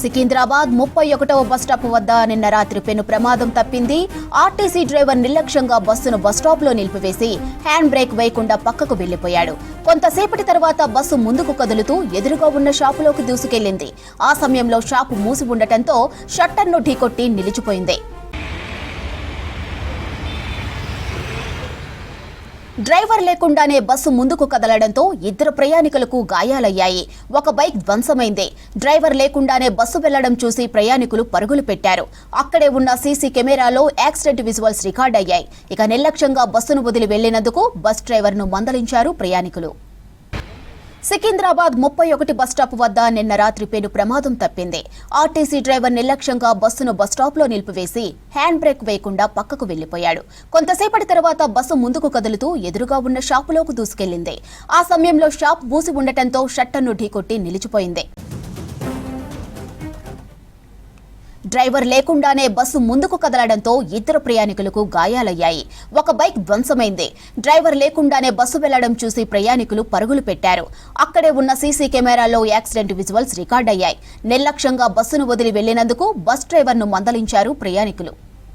సికింద్రాబాద్ ముప్పై ఒకటవ బస్టాప్ వద్ద నిన్న రాత్రి పెను ప్రమాదం తప్పింది. ఆర్టీసీ డ్రైవర్ నిర్లక్ష్యంగా బస్సును బస్టాప్లో నిలిపివేసి హ్యాండ్ బ్రేక్ వేయకుండా పక్కకు వెళ్ళిపోయాడు కొంతసేపటి తర్వాత బస్సు ముందుకు కదులుతూ ఎదురుగా ఉన్న షాపులోకి దూసుకెళ్ళింది ఆ సమయంలో షాపు మూసి ఉండటంతో షట్టర్ను ఢీకొట్టి నిలిచిపోయింది. డ్రైవర్ లేకుండానే బస్సు ముందుకు కదలడంతో ఇద్దరు ప్రయాణికులకు గాయాలయ్యాయి. ఒక బైక్ ధ్వంసమైంది. డ్రైవర్ లేకుండానే బస్సు వెళ్ళడం చూసి ప్రయాణికులు పరుగులు పెట్టారు. అక్కడే ఉన్న సీసీ కెమెరాలో యాక్సిడెంట్ విజువల్స్ రికార్డ్ అయ్యాయి ఇక నిర్లక్ష్యంగా బస్సును వదిలి వెళ్ళినందుకు బస్ డ్రైవర్ను మందలించారు ప్రయాణికులు. సికింద్రాబాద్ ముప్పై ఒకటి బస్టాప్ వద్ద నిన్న రాత్రి పేరు ప్రమాదం తప్పింది. ఆర్టీసీ డ్రైవర్ నిర్లక్ష్యంగా బస్సును బస్టాప్లో నిలిపివేసి హ్యాండ్ బ్రేక్ వేయకుండా పక్కకు వెళ్ళిపోయాడు కొంతసేపటి తర్వాత బస్సు ముందుకు కదులుతూ ఎదురుగా ఉన్న షాపులోకి దూసుకెళ్ళింది ఆ సమయంలో షాప్ మూసి ఉండటంతో షట్టర్ను ఢీకొట్టి నిలిచిపోయింది. డ్రైవర్ లేకుండానే బస్సు ముందుకు కదలడంతో ఇద్దరు ప్రయాణికులకు గాయాలయ్యాయి. ఒక బైక్ ధ్వంసమైంది. డ్రైవర్ లేకుండానే బస్సు వెళ్ళడం చూసి ప్రయాణికులు పరుగులు పెట్టారు. అక్కడే ఉన్న సీసీ కెమెరాలో యాక్సిడెంట్ విజువల్స్ రికార్డ్ అయ్యాయి నిర్లక్ష్యంగా బస్సును వదిలి వెళ్ళినందుకు బస్ డ్రైవర్ను మందలించారు ప్రయాణికులు.